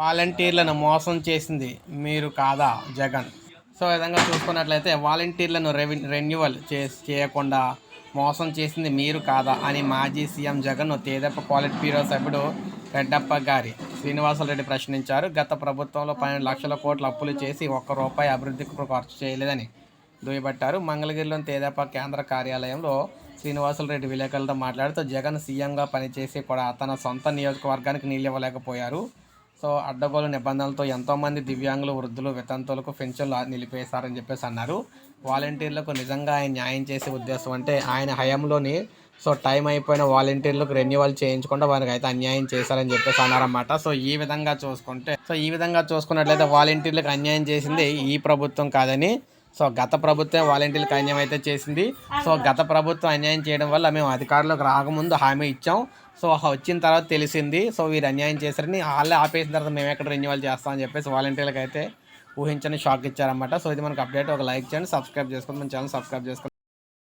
వాలంటీర్లను మోసం చేసింది మీరు కాదా జగన్? సో విధంగా చూసుకున్నట్లయితే వాలంటీర్లను రెవి రెన్యువల్ చే చేయకుండా మోసం చేసింది మీరు కాదా అని మాజీ సీఎం జగన్ తేదప్ప పాలిట్ బ్యూరో సభ్యుడు రెడ్డప్ప గారి శ్రీనివాసరెడ్డి ప్రశ్నించారు. గత ప్రభుత్వంలో పన్నెండు లక్షల కోట్లు అప్పులు చేసి ఒక్క రూపాయి అభివృద్ధికి ఖర్చు చేయలేదని దుయ్యబట్టారు. మంగళగిరిలోని తేదప్ప కేంద్ర కార్యాలయంలో శ్రీనివాసులరెడ్డి విలేకరులతో మాట్లాడుతూ జగన్ సీఎంగా పనిచేసి కూడా తన సొంత నియోజకవర్గానికి నీళ్ళు ఇవ్వలేకపోయారు. సో అడ్డగోలు నిబంధనలతో ఎంతోమంది దివ్యాంగులు వృద్ధులు వితంతులకు పెన్షన్లు నిలిపేశారని చెప్పేసి అన్నారు. వాలంటీర్లకు నిజంగా ఆయన న్యాయం చేసే ఉద్దేశం అంటే ఆయన హయాంలోని సో టైం అయిపోయిన వాలంటీర్లకు రెన్యువల్ చేయించకుండా వారికి అయితే అన్యాయం చేశారని చెప్పేసి అన్నారన్నమాట. సో ఈ విధంగా చూసుకుంటే సో ఈ విధంగా చూసుకున్నట్లయితే వాలంటీర్లకు అన్యాయం చేసింది ఈ ప్రభుత్వం కాదని సో గత ప్రభుత్వం వాలంటీర్లకు అన్యాయం అయితే చేసింది. సో గత ప్రభుత్వం అన్యాయం చేయడం వల్ల మేము అధికారులకు రాకముందు హామీ ఇచ్చాం. సో వచ్చిన తర్వాత తెలిసింది. సో వీరు అన్యాయం చేశారని వాళ్ళే ఆపేసిన తర్వాత మేము ఎక్కడ రెన్యువల్ చేస్తామని చెప్పేసి వాలంటీర్లకు అయితే ఊహించని షాక్ ఇచ్చారన్నమాట. సో ఇది మనకు అప్డేట్ ఒక లైక్ చేయండి సబ్స్క్రైబ్ చేసుకోండి మన ఛానల్ సబ్స్క్రైబ్ చేసుకోండి.